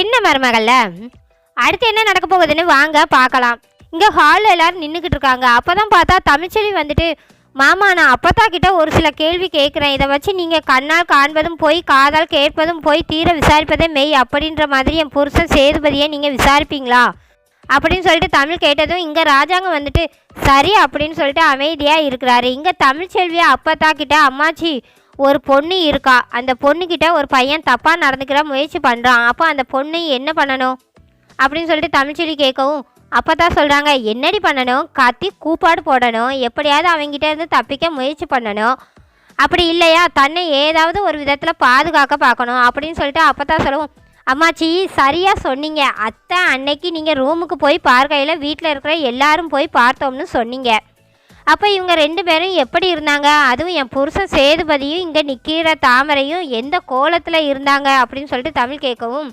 சின்ன மருமகள்ல? அடுத்து என்ன நடக்க போகுதுன்னு வாங்க பார்க்கலாம். இங்கே ஹாலில் எல்லோரும் நின்றுக்கிட்டு இருக்காங்க. அப்போ தான் பார்த்தா தமிழ்ச்செல்வி வந்துட்டு மாமா நான் அப்பத்தா கிட்ட ஒரு சில கேள்வி கேட்குறேன். இதை வச்சு நீங்கள் கண்ணால் காண்பதும் போய் காதால் கேட்பதும் போய் தீர விசாரிப்பதே மெய். அப்படின்ற மாதிரி என் புருஷன் சேதுபதியை நீங்கள் விசாரிப்பீங்களா? அப்படின்னு சொல்லிட்டு தமிழ் கேட்டதும் இங்கே ராஜாங்க வந்துட்டு சரி அப்படின்னு சொல்லிட்டு அமைதியாக இருக்கிறாரு. இங்கே தமிழ்ச்செல்வியை அப்பத்தா கிட்ட அம்மாச்சி ஒரு பொண்ணு இருக்கா? அந்த பொண்ணுக்கிட்ட ஒரு பையன் தப்பாக நடந்துக்கிற முயற்சி பண்ணுறான் அப்போ அந்த பொண்ணு என்ன பண்ணணும்? அப்படின்னு சொல்லிட்டு தமிழ்ச்செல்வி கேட்கவும் அப்போ தான் சொல்கிறாங்க என்னடி பண்ணணும்? கத்தி கூப்பாடு போடணும். எப்படியாவது அவங்ககிட்ட இருந்து தப்பிக்க முயற்சி பண்ணணும். அப்படி இல்லையா? தன்னை ஏதாவது ஒரு விதத்தில் பாதுகாக்க பார்க்கணும். அப்படின்னு சொல்லிட்டு அப்போ தான் சொல்லவும் அம்மாச்சி சரியாக சொன்னீங்க. அத்தை அன்னைக்கு நீங்கள் ரூமுக்கு போய் பார்க்கையில் வீட்டில் இருக்கிற எல்லாரும் போய் பார்த்தோம்னு சொன்னீங்க. அப்போ இவங்க ரெண்டு பேரும் எப்படி இருந்தாங்க? அதுவும் என் புருஷன் சேதுபதியும் இங்கே நிற்கிற தாமரையும் எந்த கோலத்தில் இருந்தாங்க அப்படின்னு சொல்லிட்டு தமிழ் கேட்கவும்.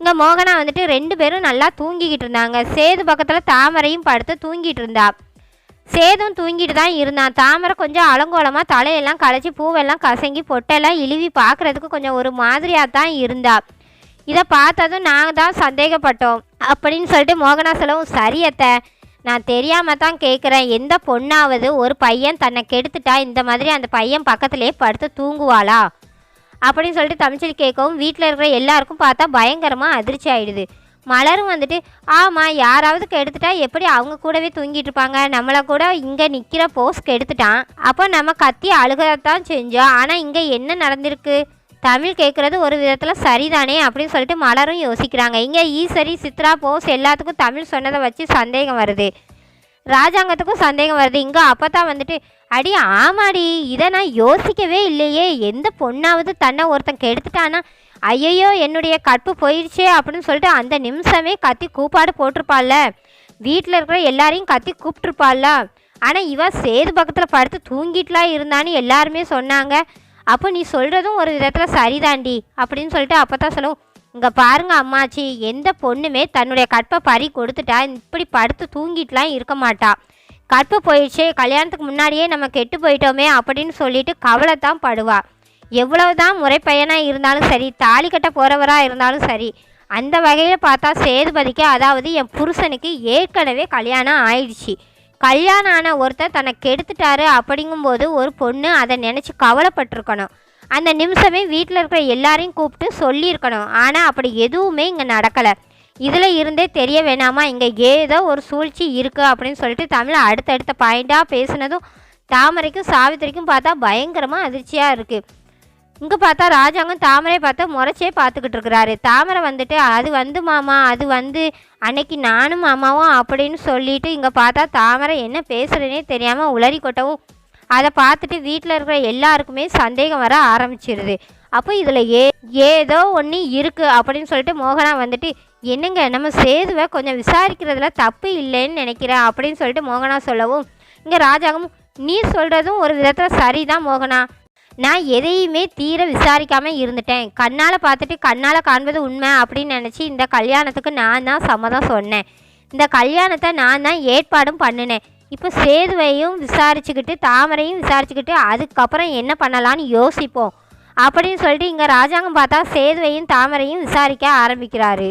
இங்கே மோகனா வந்துட்டு ரெண்டு பேரும் நல்லா தூங்கிக்கிட்டு இருந்தாங்க. சேது பக்கத்தில் தாமரையும் படுத்து தூங்கிட்டு இருந்தா. சேதும் தூங்கிட்டு தான் இருந்தான் தாமரை கொஞ்சம் அலங்கோலமாக தலையெல்லாம் களைச்சி பூவெல்லாம் கசங்கி பொட்டெல்லாம் இழுவி பார்க்குறதுக்கு கொஞ்சம் ஒரு மாதிரியாக தான் இருந்தா. இதை பார்த்ததும் நாங்கள் தான் சந்தேகப்பட்டோம். அப்படின்னு சொல்லிட்டு மோகனா சொல்லவும் சரியத்தை நான் தெரியாமல் தான் கேட்குறேன் எந்த பொண்ணாவது ஒரு பையன் தன்னை கெடுத்துட்டா இந்த மாதிரி அந்த பையன் பக்கத்துலேயே படுத்து தூங்குவாளா? அப்படின்னு சொல்லிட்டு தமிழ்ச்செல்வி கேட்கவும் வீட்டில் இருக்கிற எல்லாருக்கும் பார்த்தா பயங்கரமாக அதிர்ச்சி ஆகிடுது மலரும் வந்துட்டு ஆமாம் யாராவது கெடுத்துட்டா எப்படி அவங்க கூடவே தூங்கிட்டு இருப்பாங்க? நம்மளை கூட இங்கே நிற்கிற போஸ் கெடுத்துட்டான். அப்போ நம்ம கத்தி அழுகத்தான் செஞ்சோம். ஆனால் இங்கே என்ன நடந்திருக்கு? தமிழ் கேட்குறது ஒரு விதத்தில் சரிதானே அப்படின்னு சொல்லிட்டு மலரும் யோசிக்கிறாங்க. இங்கே ஈஸ்வரி சித்ரா போஸ் எல்லாத்துக்கும் தமிழ் சொன்னதை வச்சு சந்தேகம் வருது. ராஜாங்கத்துக்கும் சந்தேகம் வருது. இங்கே அப்போ தான் வந்துட்டு அடி ஆமாடி இதை நான் யோசிக்கவே இல்லையே. எந்த பொண்ணாவது தன்னை ஒருத்தன் கெடுத்துட்டானா? ஐயையோ என்னுடைய கற்பு போயிடுச்சே அப்படின்னு சொல்லிட்டு அந்த நிமிஷமே கத்தி கூப்பாடு போட்டிருப்பாள்ல. வீட்டில் இருக்கிற எல்லாரையும் கத்தி கூப்பிட்டுருப்பாள்ல. ஆனால் இவன் சேது பக்கத்தில் படுத்து தூங்கிட்டுலாம் இருந்தான்னு எல்லாருமே சொன்னாங்க. அப்போ நீ சொல்கிறதும் ஒரு விதத்தில் சரிதாண்டி அப்படின்னு சொல்லிட்டு அப்போ தான் சொல்லும். இங்கே பாருங்க அம்மாச்சி எந்த பொண்ணுமே தன்னுடைய கற்பை பறி கொடுத்துட்டா இப்படி படுத்து தூங்கிட்டுலாம் இருக்க மாட்டா. கற்பு போயிடுச்சு கல்யாணத்துக்கு முன்னாடியே நம்ம கெட்டு போயிட்டோமே அப்படின்னு சொல்லிட்டு கவலை தான் படுவா. எவ்வளவுதான் முறைப்பையனாக இருந்தாலும் சரி தாலி கட்ட போகிறவராக இருந்தாலும் சரி அந்த வகையில் பார்த்தா சேதுபதிக்கு அதாவது என் புருஷனுக்கு ஏற்கனவே கல்யாணம் ஆயிடுச்சு. கல்யாணம் ஆன ஒருத்தர் தன்னை கெடுத்துட்டாரு அப்படிங்கும்போது ஒரு பொண்ணு அதை நினச்சி கவலைப்பட்டிருக்கணும். அந்த நிமிஷமே வீட்டில் இருக்கிற எல்லாரையும் கூப்பிட்டு சொல்லியிருக்கணும். ஆனால் அப்படி எதுவுமே இங்கே நடக்கலை. இதில் இருந்தே தெரிய வேணாமா? இங்கே ஏதோ ஒரு சூழ்ச்சி இருக்குது அப்படின்னு சொல்லிட்டு தமிழ் அடுத்தடுத்த பாயிண்டாக பேசினதும் தாமரைக்கும் சாவித்திரிக்கும் பார்த்தா பயங்கரமாக அதிர்ச்சியாக இருக்குது இங்கே பார்த்தா ராஜாங்கம் தாமரை பார்த்தா முறைச்சே பார்த்துக்கிட்டு இருக்கிறாரு. தாமரை வந்துட்டு அது வந்து மாமா அது வந்து அன்னைக்கு நானும் மாமாவும் அப்படின்னு சொல்லிட்டு இங்கே பார்த்தா தாமரை என்ன பேசுகிறேனே தெரியாமல் உளறி கொட்டவும் அதை பார்த்துட்டு வீட்டில் இருக்கிற எல்லாருக்குமே சந்தேகம் வர ஆரம்பிச்சிருது. அப்போ இதில் ஏ ஏதோ ஒன்று இருக்குது அப்படின்னு சொல்லிட்டு மோகனா வந்துட்டு என்னங்க நம்ம சேதுவை கொஞ்சம் விசாரிக்கிறதுல தப்பு இல்லைன்னு நினைக்கிறேன் அப்படின்னு சொல்லிட்டு மோகனா சொல்லவும் இங்கே ராஜாங்கம் நீ சொல்கிறதும் ஒரு விதத்தில் சரிதான் மோகனா. நான் எதையுமே தீர விசாரிக்காமல் இருந்துட்டேன். கண்ணால் பார்த்துட்டு கண்ணால் காண்பது உண்மை அப்படின்னு நினச்சி இந்த கல்யாணத்துக்கு நான் தான் சம்மதம் சொன்னேன். இந்த கல்யாணத்தை நான் தான் ஏற்பாடும் பண்ணினேன். இப்போ சேதுவையும் விசாரிச்சுக்கிட்டு தாமரையும் விசாரிச்சுக்கிட்டு அதுக்கப்புறம் என்ன பண்ணலான்னு யோசிப்போம். அப்படின்னு சொல்லிட்டு இங்கே ராஜாங்கம் பார்த்தா சேதுவையும் தாமரையும் விசாரிக்க ஆரம்பிக்கிறாரு.